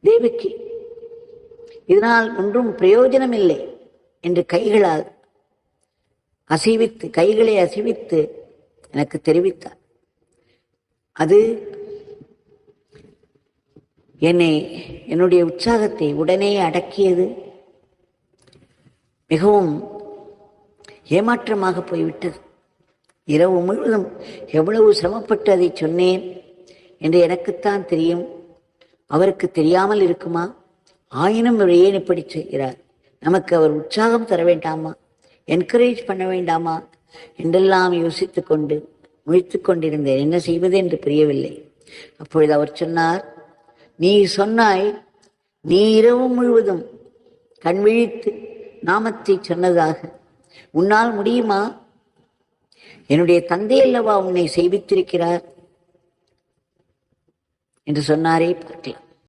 தேவகி. இதனால் ஒன்றும் பிரயோஜனம் இல்லை என்று கைகளால் அசைவித்து கைகளை அசைவித்து எனக்கு தெரிவித்தார். அது என்னை என்னுடைய உற்சாகத்தை உடனே அடக்கியது. மிகவும் ஏமாற்றமாக போய்விட்டது. இரவு முழுவதும் எவ்வளவு சிரமப்பட்டு அதை சொன்னேன் என்று எனக்குத்தான் தெரியும். அவருக்கு தெரியாமல் இருக்குமா? ஆயினும் அவர் ஏன் இப்படி செய்கிறார்? நமக்கு அவர் உற்சாகம் தர வேண்டாமா? என்கரேஜ் பண்ண வேண்டாமா? என்றெல்லாம் யோசித்து கொண்டு முழித்து கொண்டிருந்தேன். என்ன செய்வது என்று புரியவில்லை. அப்பொழுது அவர் சொன்னார் நீ சொன்னாய் நீ இரவு முழுவதும் கண் விழித்து நாமத்தை சொன்னதாக. உன்னால் முடியுமா? என்னுடைய தந்தை அல்லவா உன்னை செய்வித்திருக்கிறார்? என்று சொன்னாரே பார்க்கலாம்.